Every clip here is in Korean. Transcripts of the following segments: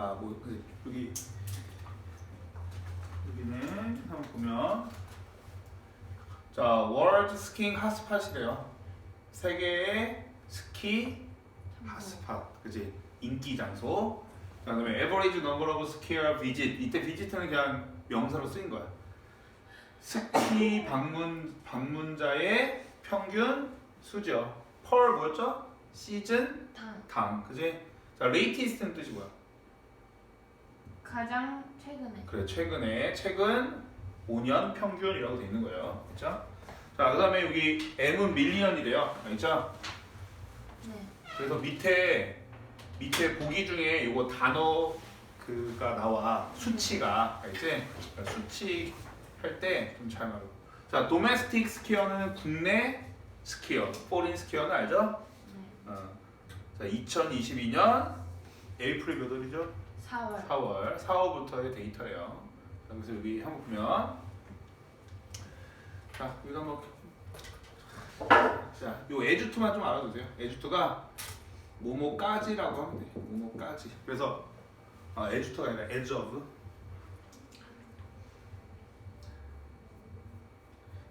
아뭐 여기 여기는 한번 보면 자 월드 스킹 핫스팟이래요. 세계의 스키 핫스팟 그지 인기 장소. 자 그다음에 average number of skier visit 이때 visit는 그냥 명사로 쓰인 거야. 스키 방문 방문자의 평균 수죠. per 뭐였죠? 시즌 당당 그지? 자 latest는 뜻이 뭐야? 가장 최근에 그래 최근에 최근 5년 평균이라고 돼 있는 거예요. 그렇죠? 자 그다음에 여기 m은 밀리언이래요. 알죠? 네 그래서 밑에 밑에 보기 중에 요거 단어 그가 나와 수치가 알지? 그러니까 수치 할 때 좀 잘 말고. 자 도메스틱 스키어는 국내 스키어, 포린 스키어는 알죠? 네. 어. 자 2022년 에이프릴 몇 월이죠? 4월 4월 4월부터의 데이터예요. 자, 그래서 여기 한번 보면 자 여기 한번 자요 에주투만 좀 알아두세요. 에주투가 뭐뭐까지라고 하면 돼. 뭐뭐까지. 그래서 아 에주투가 아니라 edge of.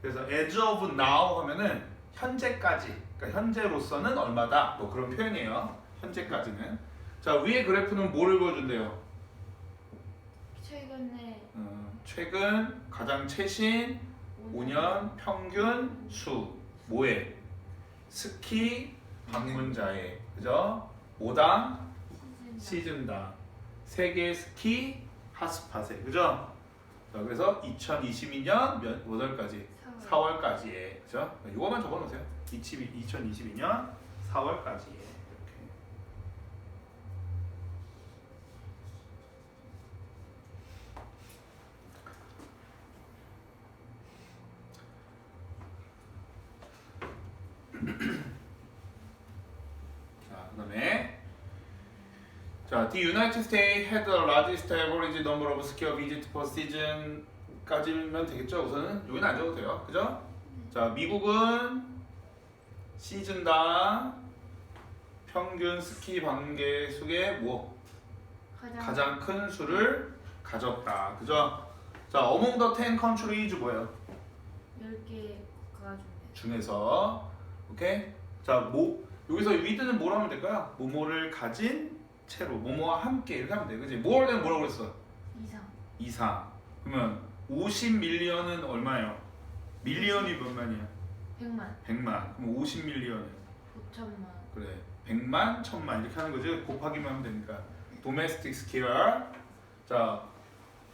그래서 edge of now 하면은 현재까지. 그러니까 현재로서는 얼마다. 뭐 그런 표현이에요. 현재까지는. 자 위에 그래프는 뭐를 보여준대요? 최근에 어, 최근 가장 최신 5년 평균 수 뭐에 스키 방문자의 그죠? 5당 시즌 시즌당 세계 스키 핫스팟에 그죠? 자, 그래서 2022년 몇 월까지 4월 4월까지에 그죠? 이거만 적어놓으세요. 2022년 4월까지에 이렇게. 자, 그다음에 자, the United States had the largest average number of skier visit per season까지면 되겠죠. 우선은 여기는 안 적어도 돼요. 그죠? 자, 미국은 시즌당 평균 스키 관계 수의 뭐 가장, 가장 큰 수를 가졌다. 그죠? 자, among the 10 countries 뭐예요? 10개 국가 중에 중에서 오케이? 자, 뭐 여기서 위드는 뭐로 하면 될까요? 뭐뭐를 가진 채로 뭐뭐와 함께 이렇게 하면 돼. 그지? 되면 뭐라고 그랬어? 이상 이상. 그러면 50 밀리언은 얼마예요? 밀리언이 몇 만이야? 100만 100만. 그럼 50 밀리언은 5천만 그래. 100만, 1000만 이렇게 하는 거지. 곱하기만 하면 되니까. 도메스틱 스키어. 자,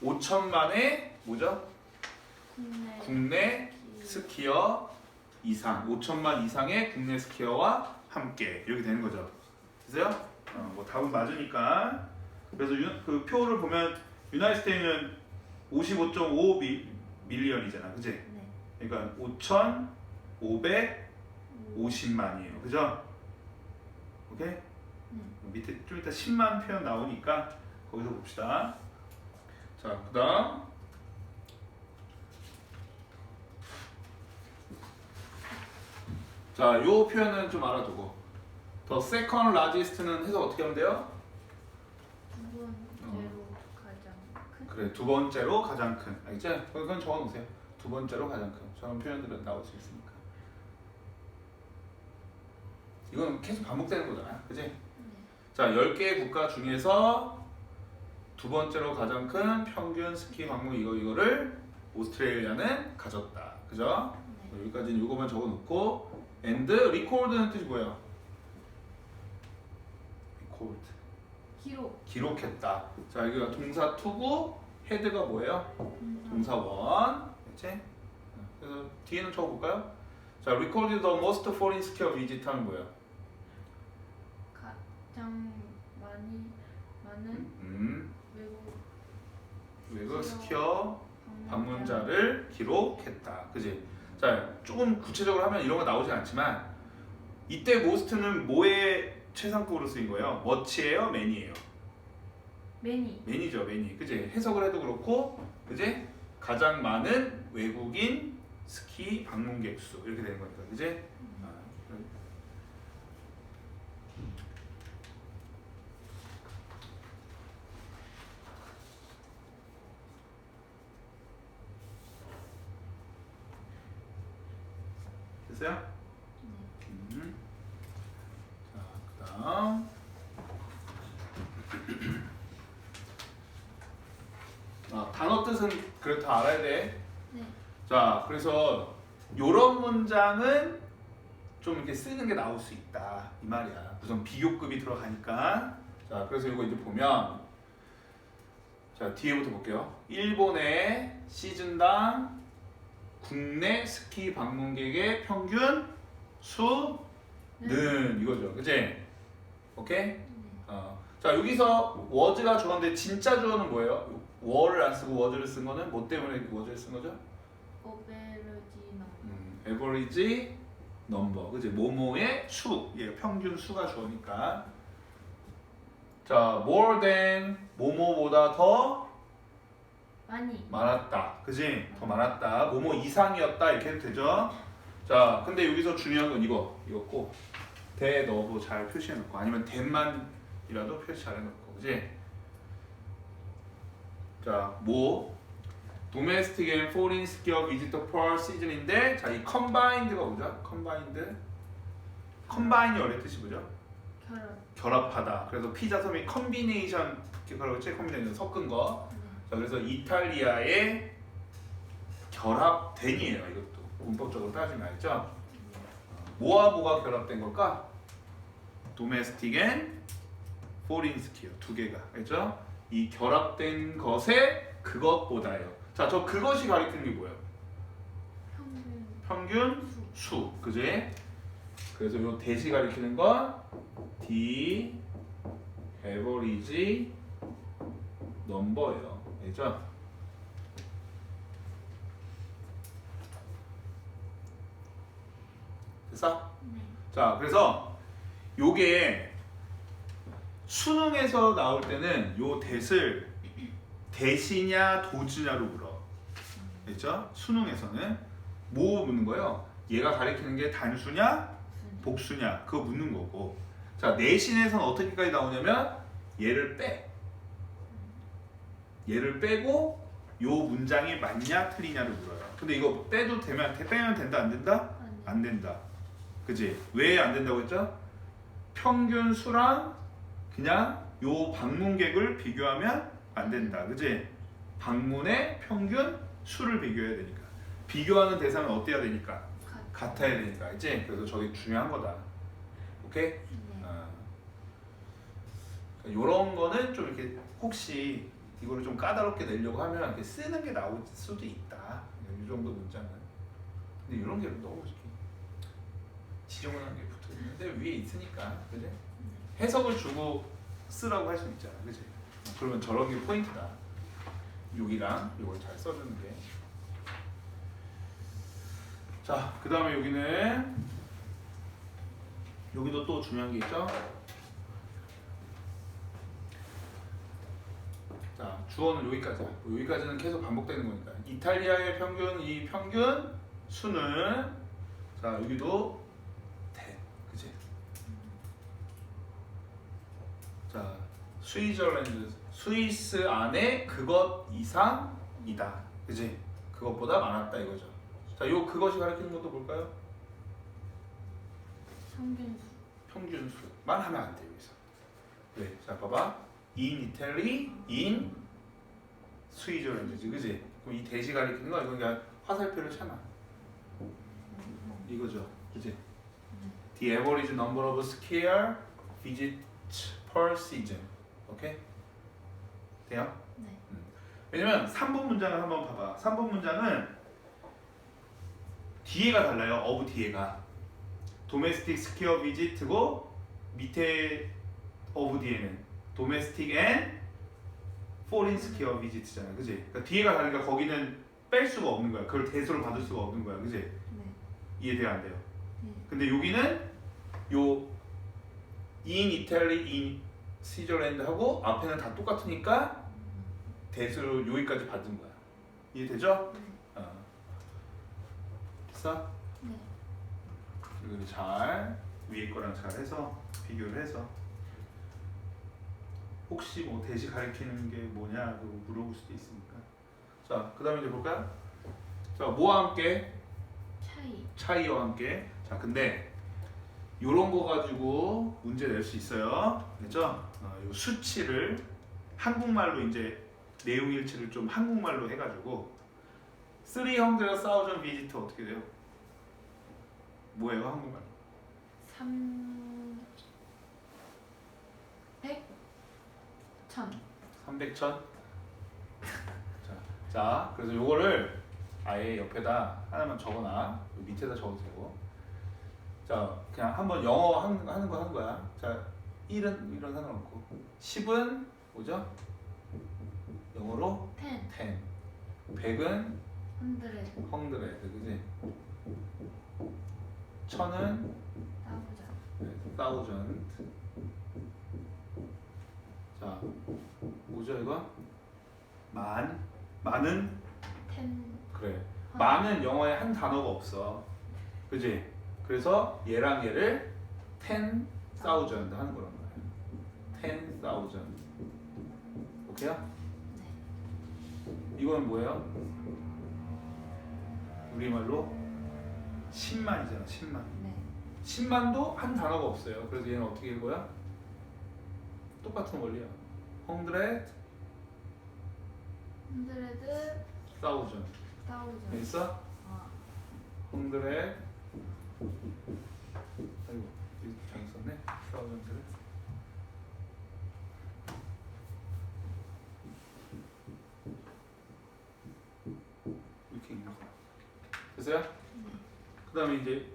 5천만의 뭐죠? 국내 국내 스키어 이상, 5천만 이상의 국내 스키어와 함께 이렇게 되는 거죠. 됐어요? 어, 뭐 답은 맞으니까. 그래서 유, 그 표를 보면 유나이트 스테이는 55.5 미, 밀리언이잖아, 그지? 네 그러니까 5,550만이에요, 그죠? 오케이? 밑에 좀 이따 10만 표현 나오니까 거기서 봅시다. 자, 그다음 자, 요 표현은 좀 알아두고. 더 세컨 라지스트는 해서 어떻게 하면 돼요? 두 번째로 가장 큰 그래, 두 번째로 가장 큰. 알겠지? 그건 적어 놓으세요. 두 번째로 가장 큰. 저런 표현들은 나올 수 있으니까. 이건 계속 반복되는 거잖아. 그지? 네. 자, 10개의 국가 중에서 두 번째로 가장 큰 평균 스키 방문 이거 이거를 오스트레일리아는 가졌다. 그죠? 네. 여기까지는 이거만 적어 놓고 and record는 뜻이 뭐예요? Record. 기록 기록했다. 자, 여기가 동사 투고 헤드가 뭐예요? 동사 원. 그렇지? 그래서 뒤에는 적어 볼까요? 자, recorded the most foreign skier visit 하면 뭐예요? 가장 많이 많은 음, 외국 외국 스키어 방문자를 기록했다. 그지? 자, 조금 구체적으로 하면 이런 거 나오진 않지만 이때 모스트는 뭐의 최상급으로 쓰인 거예요. 머치예요, 매니예요. 매니. 매니죠, 매니. 그지? 해석을 해도 그렇고, 그지? 가장 많은 외국인 스키 방문객 수 이렇게 되는 거니까, 그지? 아, 됐어요? 뜻은 그래 다 알아야 돼. 네. 자, 그래서 요런 문장은 좀 이렇게 쓰는 게 나올 수 있다 이 말이야. 우선 비교급이 들어가니까. 자, 그래서 이거 이제 보면 자 뒤에부터 볼게요. 일본의 시즌당 국내 스키 방문객의 평균 수는 네. 이거죠, 그지? 오케이? 네. 어. 자 여기서 워즈가 주어인데 진짜 주어는 뭐예요? 워를 안 쓰고 워즈를 쓴 거는 뭐 때문에 워즈를 쓴 거죠? 오베르지 넘. 음, 에버리지 넘버 그지 모모의 수, 예, 평균 수가 주어니까. 자 more than 모모보다 더 많이. 많았다. 그지 더 많았다. 모모 이상이었다. 이렇게 해도 되죠? 자 근데 여기서 중요한 건 이거. 이거 꼭 대, 너브 잘 표시해 놓고 아니면 대만이라도 표시 잘 해놓고. 그지 자 뭐 domestic and foreign skill visitor per season인데 자 이 combined가 뭐죠 combined combine이 원래 뜻이 뭐죠 결혼. 결합하다 그래서 피자 섬이 컨비네이션 그렇지 컨비네이션 섞은 거 네. 자, 그래서 이탈리아의 결합된이에요. 이것도 문법적으로 따지면 알죠? 뭐와 뭐가 결합된 걸까? 도메스틱 앤 포린 스키어 두 개가 알죠? 이 결합된 것에 그것보다요. 자, 저 그것이 가리키는 게 뭐예요? 평균. 평균 수. 수, 그지? 그래서 요 대시 가리키는 건 D 에버리지 넘버예요. 알죠? 됐어? 네. 자, 그래서 요게 수능에서 나올 때는 요 대를 대시냐 도지냐로 물어. 알죠? 수능에서는 뭐 묻는 거예요? 얘가 가리키는 게 단수냐 순. 복수냐 그거 묻는 거고. 자, 내신에서는 어떻게까지 나오냐면 얘를 빼. 얘를 빼고 요 문장이 맞냐 틀리냐를 물어요. 근데 이거 빼도 되면 빼면 된다 안 된다? 안 된다. 그지? 왜 안 된다고 했죠? 평균 수랑 그냥 요 방문객을 비교하면 안 된다. 그지? 방문의 평균 수를 비교해야 되니까. 비교하는 대상은 어때야 되니까? 가- 같아야 되니까. 그지? 그래서 저게 중요한 거다. 오케이? 네. 아. 이런 거는 좀 이렇게 혹시 이거를 좀 까다롭게 내려고 하면 이렇게 쓰는 게 나올 수도 있다. 이 정도 문장은. 근데 이런 게 너무 이렇게 지저분한 게 붙어 있는데 위에 있으니까, 그지? 해석을 주고 쓰라고 할 수 있잖아, 그지? 그러면 저런 게 포인트다. 여기랑 이걸 잘 써주는 게. 자, 그 다음에 여기는 여기도 또 중요한 게 있죠. 자, 주어는 여기까지야. 뭐 여기까지는 계속 반복되는 거니까. 이탈리아의 평균 이 평균 수는 자 여기도 대, 그지? 자, 스위저랜드, 스위스 안에 그것 이상이다, 그지? 그것보다 많았다 이거죠. 자, 요 그것이 가리키는 것도 볼까요? 평균 수. 평균 수만 하면 안 돼요 여기서. 왜? 자 봐봐. in Italy, in 스위저랜드지, 그지? 그럼 이 대시 가리키는 거 이건 그냥 화살표를 참아. 이거죠, 그지? The average number of skier visits per season. 오케이? 돼요? 네. 왜냐면 3번 문장을 한번 봐봐. 3번 문장은 뒤에가 달라요. of 뒤에가. domestic skier visit고 밑에 of 뒤에는 domestic and foreign skier visit잖아. 그지? 그러니까 뒤에가 다르니까 거기는 뺄 수가 없는 거야. 그걸 대소로 받을 수가 없는 거야. 그지? 네. 이해돼요? 안 돼요? 네. 근데 여기는 요 in Italy, in Switzerland하고 앞에는 다 똑같으니까 대수로 여기까지 받은 거야. 이해되죠? 네. 어. 됐어? 네. 그리고 잘 위에 거랑 잘 해서 비교를 해서 혹시 뭐 대시 가리키는 게 뭐냐고 물어볼 수도 있으니까. 자, 그다음에 이제 볼까요? 자, 뭐와 함께. 차이. 차이와 함께. 자, 근데 요런 거 가지고 문제 낼 수 있어요. 그죠? 어, 요 수치를 한국말로 이제 내용 일치를 좀 한국말로 해가지고 300,000 비지터 어떻게 돼요? 뭐예요 한국말? 3 100 천. 300천. 자, 자, 그래서 요거를 아예 옆에다 하나만 적어놔. 요 밑에다 적어주세요. 자, 그냥 한번 영어 하는, 하는 거 하는 거야. 자, 1은 이런 상관없고 10은 뭐죠? 영어로 10 10. 100은 100 100, 그지? 천은 thousand. 1000. 자, 뭐죠 이거? 만. 만은 10 그래. 만은 영어에 한 단어가 없어. 그지? 그래서 얘랑 얘를 10,000 하는 거란 말이야. 10,000. 오케이요? 네. 이건 뭐예요? 우리말로 10만이잖아, 10만. 네. 10만도 한 단어가 없어요. 그래서 얘는 어떻게 읽어요? 똑같은 원리야. 100,000. 100 thousand. 됐어? 아, 100. 아이고, 여기 장이 썼네. 1000를. 이렇게 읽는 거야. 됐어요? 네. 그 다음에 이제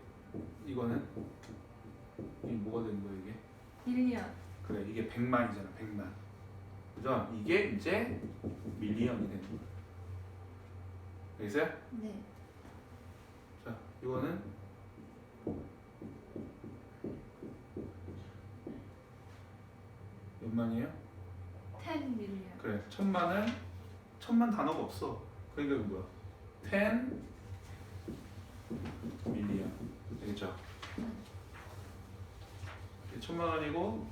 이거는 이게 뭐가 되는 거야 이게? 빌리언. 그래 이게 100만이잖아 100만 그죠? 이게 이제 밀리언이 되는 거야 알겠어요? 네. 자 이거는 몇 만이에요? 10 밀리언. 그래 천만은 천만 단어가 없어 그러니까 이거 뭐야? 10 밀리언 되겠죠? 이게 천만 원이고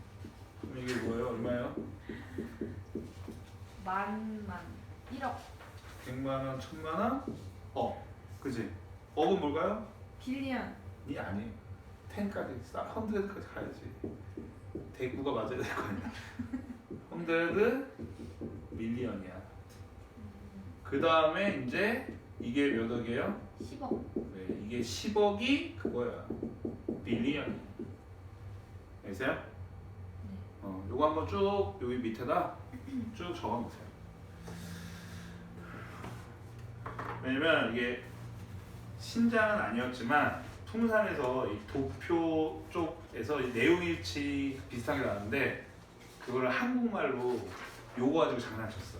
그럼 이게 뭐예요? 얼마예요? 만만. 1억. 100만 원, 천만 원? 어, 그지? 억은 뭘까요? 빌리언. 이 아니 10까지 싹 100까지 가야지 대구가 맞아야 될 거 아니야 100 밀리언이야 그 다음에 이제 이게 몇 억이에요? 10억. 네, 이게 10억이 그거야 빌리언 알겠어요? 네. 어, 요거 한번 쭉 여기 밑에다 쭉 적어보세요. 왜냐면 이게 신장은 아니었지만 풍산에서 이 도표 쪽에서 이 내용일치 비슷하게 나왔는데 그거를 한국말로 요거 가지고 장난쳤어.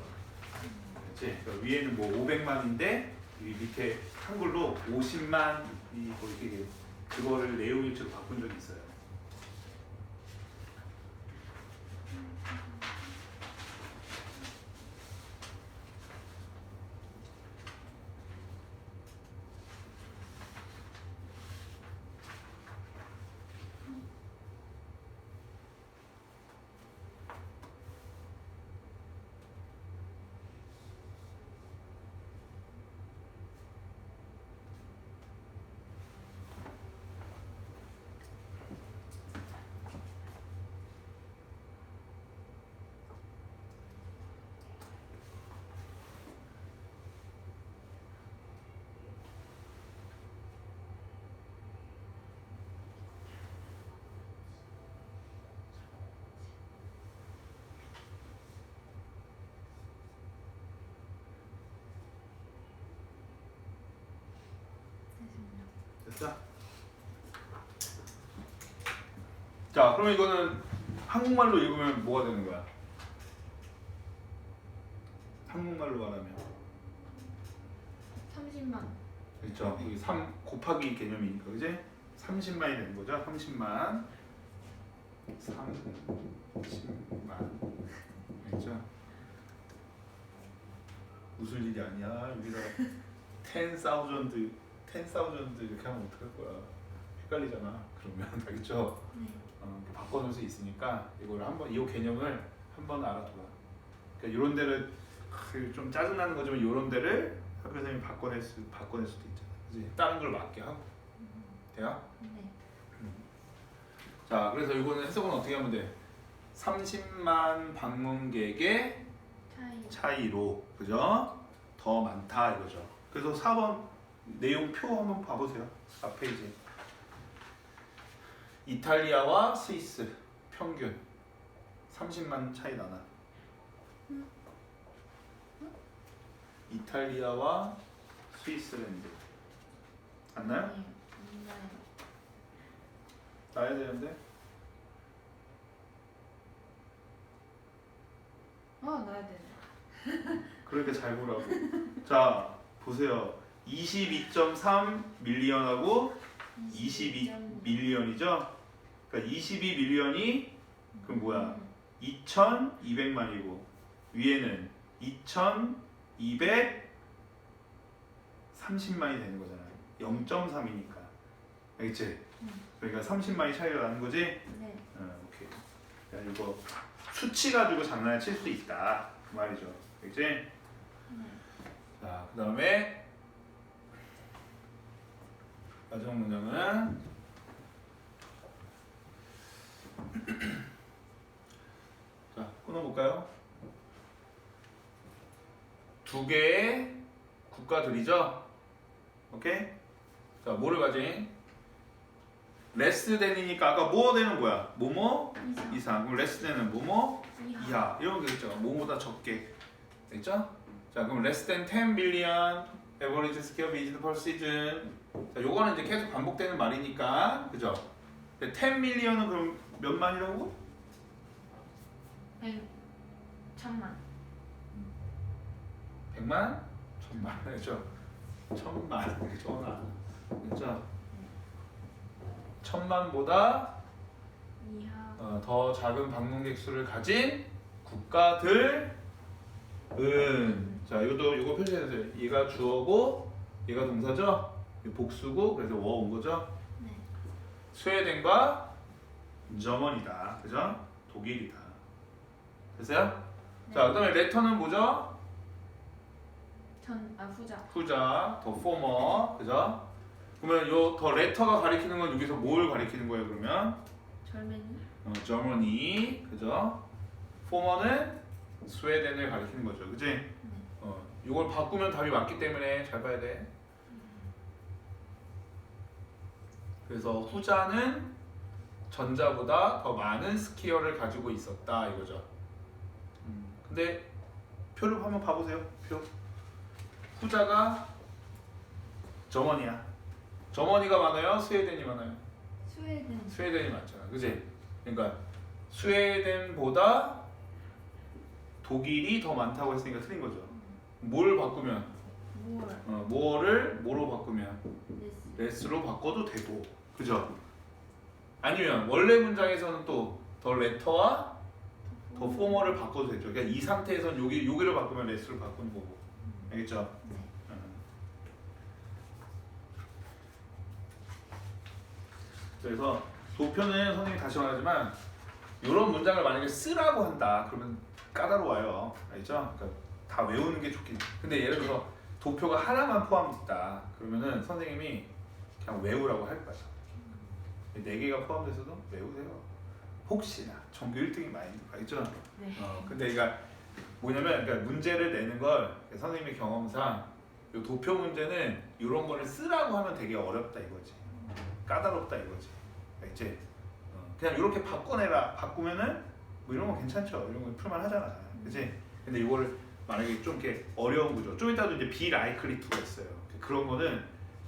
그렇지? 그러니까 위에는 뭐 500만인데 이 밑에 한글로 50만 이 뭐 이렇게 그거를 내용일치로 바꾼 적이 있어요. 됐어? 자, 그러면 이거는 한국말로 읽으면 뭐가 되는 거야? 한국말로 말하면 30만. 그렇죠. 여기 3 곱하기 개념이니까 그지? 30만이 되는 거죠. 30만 30만 그렇죠? 웃을 일이 아니야. 여기다 10,000 10,000 이렇게 하면 어떡할 거야? 헷갈리잖아. 그러면 알겠죠? 네. 어, 이렇게 바꿔놓을 수 있으니까 이걸 한번 이 개념을 한번 알아둬라. 그러니까 이런 데를 크, 좀 짜증나는 거지만 이런 데를 학교 선생님이 바꿔낼 수 바꿔낼 수도 있잖아. 그지? 다른 걸 맞게 하고 돼요? 네. 자 그래서 이거는 해석은 어떻게 하면 돼? 30만 방문객의 차이. 차이로 그죠? 더 많다 이거죠. 그래서 4번 내용 표 한번 봐보세요. 4페이지. 이탈리아와 스위스 평균 30만 차이 나나? 이탈리아와 스위스랜드 안 나요? 안 나요. 나야 되는데 어 나야 되네. 그러니까 잘 보라고. 자 보세요. 22.3 밀리언하고 22 밀리언이죠. 그러니까 22 밀리언이 그럼 뭐야? 2,200만이고 위에는 2,230만이 되는 거잖아요. 0.3이니까. 알겠지? 음. 그러니까 30만이 차이가 나는 거지? 네. 어, 오케이. 이거 수치 가지고 장난을 칠 수 있다. 그 말이죠. 알겠지? 네. 자, 그 다음에 마지막 문장은 자, 끊어볼까요? 두 개의 국가들이죠? 오케이? 자, 뭐를 가진? 레스 된이니까 아까 뭐 되는 거야? 뭐뭐 이상. 이상. 그럼 레스 된은 뭐뭐 이하. 이하 이런 게 있죠. 뭐보다 적게 됐죠? 자 그럼 less than 10 billion average scale visit per season 자 요거는 이제 계속 반복되는 말이니까 그죠? 근데 10 million은 그럼 몇만이라고? 백. 천만. 100만? 천만 그죠? 천만 그죠? 그죠? 천만보다 이하. 어, 더 작은 방문객 수를 가진 국가들 은 자 이것도 이거 표시해 주세요. 얘가 주어고 얘가 동사죠. 복수고 그래서 워온 거죠. 네. 스웨덴과 저먼이다. 그죠? 독일이다. 됐어요? 네. 자 그다음에 레터는 뭐죠? 전. 아 후자. 후자 더 포머 그죠? 그러면 요 더 레터가 가리키는 건 여기서 뭘 가리키는 거예요 그러면? 절맨이. 어, 저머니 그죠? 포머는 스웨덴을 가리키는 거죠, 그지? 네. 어, 이걸 바꾸면 답이 맞기 때문에 잘 봐야 돼. 그래서 후자는 전자보다 더 많은 스키어를 가지고 있었다 이거죠. 음, 근데 표를 한번 봐보세요. 표. 후자가 저머니야. 저머니가 많아요, 스웨덴이 많아요. 스웨덴. 스웨덴이 많잖아, 그지? 그러니까 스웨덴보다 독일이 더 많다고 했으니까 틀린 거죠. 뭘 바꾸면 뭘. 어, 뭐를 뭐로 바꾸면 레스. 레스로 바꿔도 되고, 그죠? 아니면 원래 문장에서는 또 더 레터와 더 포머를 바꿔도 되죠. 그러니까 이 상태에서는 여기 여기를 바꾸면 레스로 바꾸는 거고, 알겠죠? 네. 음. 그래서 도표는 선생님이 다시 말하지만 이런 문장을 만약에 쓰라고 한다 그러면 까다로워요 알죠? 그러니까 다 외우는 게 좋긴 근데 예를 들어서 도표가 하나만 포함됐다 그러면은 선생님이 그냥 외우라고 할 거야 네 개가 포함돼서도 외우세요 혹시나 전교 1등이 마인드 알죠? 네. 어, 근데 그러니까 뭐냐면 그러니까 문제를 내는 걸 선생님의 경험상 이 도표 문제는 이런 거를 쓰라고 하면 되게 어렵다 이거지 까다롭다 이거지 알지? 어, 그냥 이렇게 바꿔내라 바꾸면은 뭐 이런 거 괜찮죠 이런 거 풀만 하잖아 그지? 근데 이거를 만약에 좀 이렇게 어려운 구조 좀 이따도 이제 비라이클리투가 있어요 그런 거는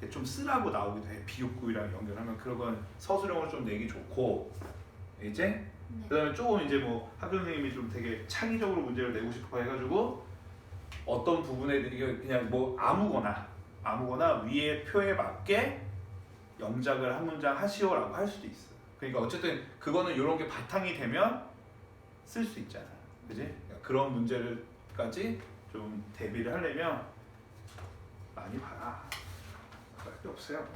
좀 쓰라고 나오기도 해 비읍구이랑 연결하면 그런 건 서술형을 좀 내기 좋고 이제 네. 그다음에 조금 이제 뭐 학교 선생님이 좀 되게 창의적으로 문제를 내고 싶어 해가지고 어떤 부분에 이게 그냥 뭐 아무거나 아무거나 위에 표에 맞게 영작을 한 문장 하시오라고 할 수도 있어. 그러니까 어쨌든 그거는 이런 게 바탕이 되면 쓸 수 있잖아, 그지? 그러니까 그런 문제를까지 좀 대비를 하려면 많이 봐라. 그럴 게 없어요.